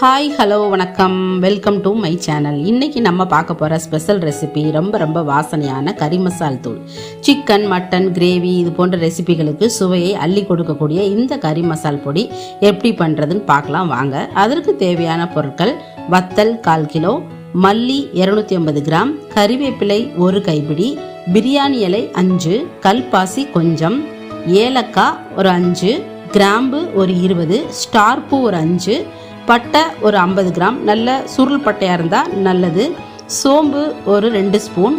Hi hello வணக்கம். Welcome to my channel இன்றைக்கி நம்ம பார்க்க போகிற ஸ்பெஷல் ரெசிபி ரொம்ப ரொம்ப வாசனையான கறி மசால் தூள். சிக்கன் மட்டன் கிரேவி இது போன்ற ரெசிபிகளுக்கு சுவையை அள்ளி கொடுக்கக்கூடிய இந்த கறி மசால் பொடி எப்படி பண்ணுறதுன்னு பார்க்கலாம் வாங்க. அதற்கு தேவையான பொருட்கள் வத்தல் கால் கிலோ மல்லி இரநூத்தி ஐம்பது கிராம் கறிவேப்பிலை ஒரு கைப்பிடி பிரியாணி இலை அஞ்சு கல்பாசி கொஞ்சம் ஏலக்காய் ஒரு அஞ்சு கிராம்பு ஒரு இருபது ஸ்டார்பூ ஒரு அஞ்சு பட்டை ஒரு ஐம்பது கிராம் நல்ல சுருள் பட்டையாக இருந்தால் நல்லது. சோம்பு ஒரு ரெண்டு ஸ்பூன்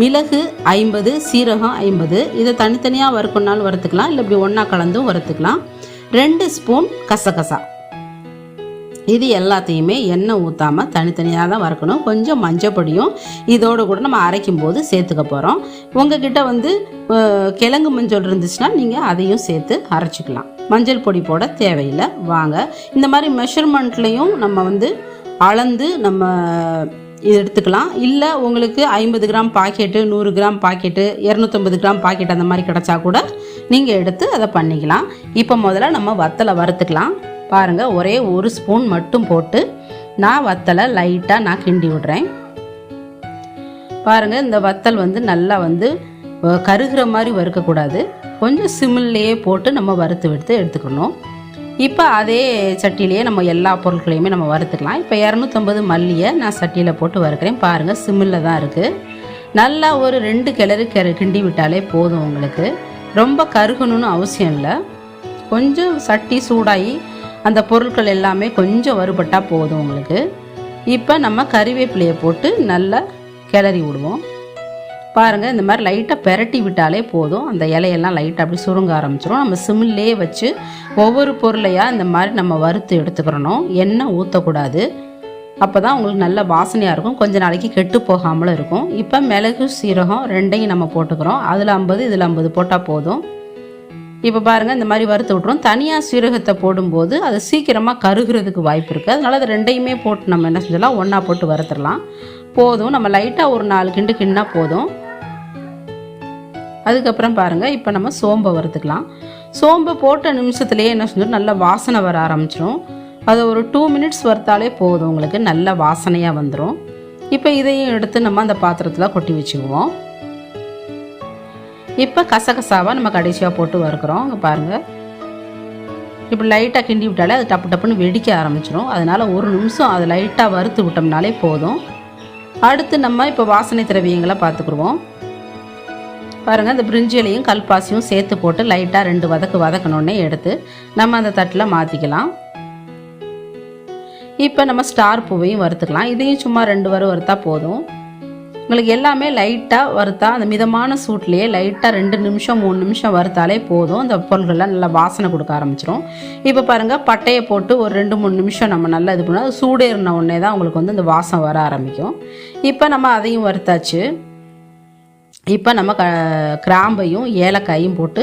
மிளகு ஐம்பது சீரகம் ஐம்பது. இதை தனித்தனியாக வறுக்கணுனாலும் வறுத்துக்கலாம் இல்லை இப்படி ஒன்றா கலந்தும் வறுத்துக்கலாம். ரெண்டு ஸ்பூன் கசகசா. இது எல்லாத்தையுமே எண்ணெய் ஊற்றாமல் தனித்தனியாக தான் வறுக்கணும். கொஞ்சம் மஞ்சப்பொடியும் இதோடு கூட நம்ம அரைக்கும் போது சேர்த்துக்க போகிறோம் உங்ககிட்ட வந்து கிழங்கு மஞ்சள் இருந்துச்சுன்னா நீங்கள் அதையும் சேர்த்து அரைச்சிக்கலாம். மஞ்சள் பொடி போட தேவையில்லை. வாங்க. இந்த மாதிரி மெஷர்மெண்ட்லேயும் நம்ம வந்து அளந்து நம்ம இது எடுத்துக்கலாம். இல்லை உங்களுக்கு ஐம்பது கிராம் பாக்கெட்டு நூறு கிராம் பாக்கெட்டு இரநூத்தம்பது கிராம் பாக்கெட் அந்த மாதிரி கிடச்சா கூட நீங்கள் எடுத்து அதை பண்ணிக்கலாம். இப்போ முதல்ல நம்ம வத்தலை வறுத்துக்கலாம். பாருங்கள் ஒரே ஒரு ஸ்பூன் மட்டும் போட்டு நான் வத்தலை லைட்டாக நான் கிண்டி விடுறேன். பாருங்கள் இந்த வத்தல் வந்து நல்லா வந்து கருகிற மாதிரி வறுக்கக்கூடாது. கொஞ்சம் சிமில்லையே போட்டு நம்ம வறுத்து எடுத்து எடுத்துக்கணும். இப்போ அதே சட்டியிலேயே நம்ம எல்லா பொருட்களையுமே நம்ம வறுத்துக்கலாம். இப்போ இரநூத்தம்பது மல்லியை நான் சட்டியில் போட்டு வறுக்கிறேன். பாருங்கள் சிம்மில் தான் இருக்குது நல்லா ஒரு ரெண்டு கிளறு கிளறு கிண்டி விட்டாலே போதும் உங்களுக்கு. ரொம்ப கருகணும்னு அவசியம் இல்லை. கொஞ்சம் சட்டி சூடாகி அந்த பொருட்கள் எல்லாமே கொஞ்சம் வறுபட்டால் போதும் உங்களுக்கு. இப்போ நம்ம கறிவேப்பிலையை போட்டு நல்லா கிளறி விடுவோம். பாருங்கள் இந்த மாதிரி லைட்டாக பெரட்டி விட்டாலே போதும். அந்த இலையெல்லாம் லைட்டாக அப்படி சுருங்க ஆரம்பிச்சிடும் நம்ம சிமில்லே வச்சு ஒவ்வொரு பொருளையாக இந்த மாதிரி நம்ம வறுத்து எடுத்துக்கிறணும். எண்ணெய் ஊற்றக்கூடாது அப்போ தான் உங்களுக்கு நல்ல வாசனையாக இருக்கும். கொஞ்ச நாளைக்கு கெட்டு போகாமலும் இருக்கும். இப்போ மிளகு சீரகம் ரெண்டையும் நம்ம போட்டுக்கிறோம். அதில் ஐம்பது இதில் ஐம்பது போட்டால் போதும். இப்போ பாருங்கள் இந்த மாதிரி வறுத்து விட்றோம் தனியாக சீரகத்தை போடும்போது அது சீக்கிரமாக கருகிறதுக்கு வாய்ப்பு இருக்குது அதனால் அது ரெண்டையுமே போட்டு நம்ம என்ன செஞ்சலாம் ஒன்றா போட்டு வறுத்துடலாம். போதும். நம்ம லைட்டாக ஒரு நாலு கிண்டு கிண்டுனா போதும். அதுக்கப்புறம் பாருங்கள் இப்போ நம்ம சோம்பை வறுத்துக்கலாம். சோம்பை போட்ட நிமிஷத்துலேயே என்ன செஞ்சோம் நல்ல வாசனை வர ஆரம்பிச்சிடும் அதை ஒரு டூ மினிட்ஸ் வறுத்தாலே போதும். உங்களுக்கு நல்ல வாசனையாக வந்துடும் இப்போ இதையும் எடுத்து நம்ம அந்த பாத்திரத்தில் கொட்டி வச்சுக்குவோம். இப்போ கசகசாவை நம்ம கடைசியாக போட்டு வறுக்கிறோம். இங்கே பாருங்கள் இப்படி லைட்டாக கிண்டி விட்டாலே அது டப்பு டப்புன்னு வெடிக்க ஆரம்பிச்சிடும் அதனால் ஒரு நிமிஷம் அதை லைட்டாக வறுத்து விட்டோம்னாலே போதும். அடுத்து நம்ம இப்போ வாசனை திரவியங்களை பார்த்துக்குருவோம். பாருங்கள் இந்த பிரிஞ்சிலையும் கல்பாசியும் சேர்த்து போட்டு லைட்டாக ரெண்டு வதக்கு வதக்கணுன்னே எடுத்து நம்ம அந்த தட்டில் மாற்றிக்கலாம் இப்போ நம்ம ஸ்டார் பூவையும் வறுத்துக்கலாம். இதையும் சும்மா ரெண்டு வரும் வறுத்தா போதும். உங்களுக்கு எல்லாமே லைட்டாக வறுத்தா அந்த மிதமான சூட்லேயே லைட்டாக ரெண்டு நிமிஷம் மூணு நிமிஷம் வறுத்தாலே போதும். அந்த பொருள்கள்லாம் நல்லா வாசனை கொடுக்க ஆரம்பிச்சிடும் இப்போ பாருங்கள் பட்டையை போட்டு ஒரு ரெண்டு மூணு நிமிஷம் நம்ம நல்லா இது பண்ணால் சூடேறின உடனே தான் உங்களுக்கு வந்து இந்த வாசம் வர ஆரம்பிக்கும். இப்போ நம்ம அதையும் வறுத்தாச்சு. இப்போ நம்ம க கிராம்பையும் ஏலக்காயும் போட்டு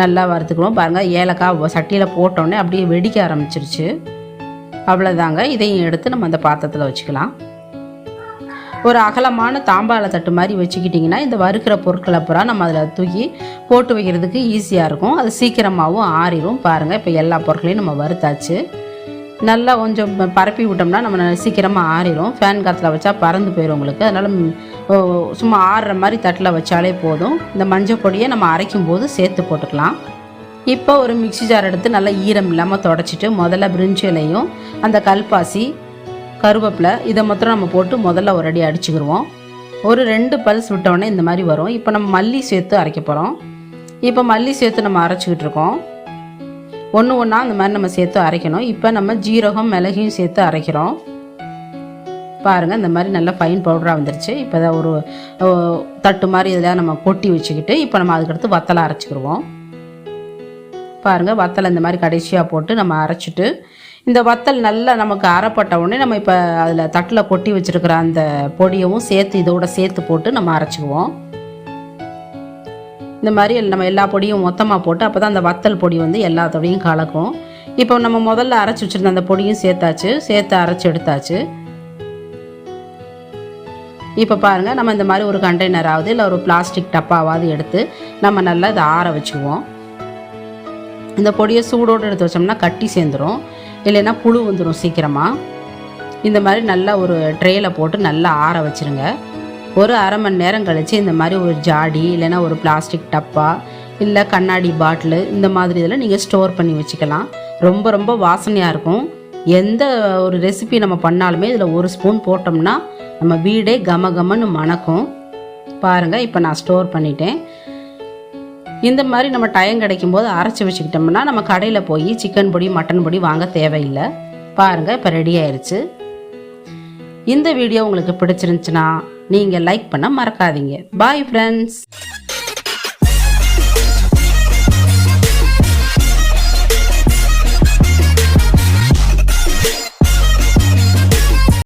நல்லா வறுத்துக்குவோம். பாருங்கள் ஏலக்காய் சட்டியில் போட்டோடனே அப்படியே வெடிக்க ஆரம்பிச்சிருச்சு. அவ்வளோதாங்க இதையும் எடுத்து நம்ம அந்த பாத்திரத்தில் வச்சுக்கலாம். ஒரு அகலமான தாம்பாள தட்டு மாதிரி வச்சுக்கிட்டிங்கன்னா இந்த வறுக்கிற பொருட்களை அப்புறம் நம்ம அதில் தூக்கி போட்டு வைக்கிறதுக்கு ஈஸியாக இருக்கும். அது சீக்கிரமாகவும் ஆறிடும் பாருங்கள் இப்போ எல்லா பொருட்களையும் நம்ம வறுத்தாச்சு. நல்லா கொஞ்சம் ப- பரப்பி விட்டோம்னா நம்ம சீக்கிரமாக ஆறிடும் ஃபேன் காற்றுல வச்சா பறந்து போயிடும் உங்களுக்கு. அதனால் சும்மா ஆறுற மாதிரி தட்டில் வச்சாலே போதும். இந்த மஞ்சள் பொடியை நம்ம அரைக்கும் போது சேர்த்து போட்டுக்கலாம். இப்போ ஒரு மிக்ஸி ஜார் எடுத்து நல்லா ஈரம் இல்லாமல் தொடச்சிட்டு முதல்ல பிரிஞ்சி இலையும் அந்த கல்பாசி கருவேப்பிலை இதை மாத்திரம் நம்ம போட்டு முதல்ல ஒரு அடி அடிச்சுக்கிடுவோம் ஒரு ரெண்டு பல்ஸ் விட்டோடனே இந்த மாதிரி வரும். இப்போ நம்ம மல்லி சேர்த்து அரைக்க போகிறோம் இப்போ மல்லி சேர்த்து நம்ம அரைச்சிக்கிட்டு இருக்கோம். ஒன்று ஒன்றா அந்த மாதிரி நம்ம சேர்த்து அரைக்கணும். இப்போ நம்ம ஜீரகம் மிளகையும் சேர்த்து அரைக்கிறோம். பாருங்கள் இந்த மாதிரி நல்லா ஃபைன் பவுடராக வந்துருச்சு. இப்போ தான் ஒரு தட்டு மாதிரி இதில் நம்ம கொட்டி வச்சுக்கிட்டு இப்போ நம்ம அதுக்கடுத்து வத்தலை அரைச்சிக்கிடுவோம் பாருங்கள் வத்தலை இந்த மாதிரி கடைசியாக போட்டு நம்ம அரைச்சிட்டு இந்த வத்தல் நல்லா நமக்கு அரைப்பட்ட உடனே நம்ம இப்போ அதில் தட்டில் கொட்டி வச்சுருக்கிற அந்த பொடியவும் சேர்த்து இதோட சேர்த்து போட்டு நம்ம அரைச்சிக்குவோம். இந்த மாதிரி நம்ம எல்லா பொடியும் மொத்தமாக போட்டு அப்போ தான் அந்த வத்தல் பொடி வந்து எல்லாத்தோடையும் கலக்கும். இப்போ நம்ம முதல்ல அரைச்சி வச்சுருந்த அந்த பொடியும் சேர்த்தாச்சு. சேர்த்து அரைச்சி எடுத்தாச்சு. இப்போ பாருங்கள் நம்ம இந்த மாதிரி ஒரு கண்டெய்னராவது இல்லை ஒரு பிளாஸ்டிக் டப்பாவாவது எடுத்து நம்ம நல்லா இதை ஆற வச்சுக்குவோம். இந்த பொடியை சூடோடு எடுத்து வச்சோம்னா கட்டி சேர்ந்துரும். இல்லைன்னா புழு வந்துடும் சீக்கிரமாக இந்த மாதிரி நல்லா ஒரு ட்ரேயில் போட்டு நல்லா ஆற வச்சிருங்க. ஒரு அரை மணி நேரம் கழித்து இந்த மாதிரி ஒரு ஜாடி இல்லைன்னா ஒரு பிளாஸ்டிக் டப்பா இல்லை கண்ணாடி பாட்டிலு இந்த மாதிரி இதில் நீங்கள் ஸ்டோர் பண்ணி வச்சுக்கலாம். ரொம்ப ரொம்ப வாசனையாக இருக்கும். எந்த ஒரு ரெசிபி நம்ம பண்ணாலுமே இதில் ஒரு ஸ்பூன் போட்டோம்னா நம்ம வீடே கம கமன்னு மணக்கும். பாருங்கள் இப்போ நான் ஸ்டோர் பண்ணிட்டேன். இந்த மாதிரி நம்ம டைம் கிடைக்கும் போது அரைச்சி வச்சுக்கிட்டோம்னா நம்ம கடையில் போய் சிக்கன் பொடி மட்டன் பொடி வாங்க தேவையில்லை. பாருங்கள் இப்போ ரெடி ஆயிடுச்சு இந்த வீடியோ உங்களுக்கு பிடிச்சிருந்துச்சுன்னா நீங்கள் லைக் பண்ண மறக்காதீங்க. Bye friends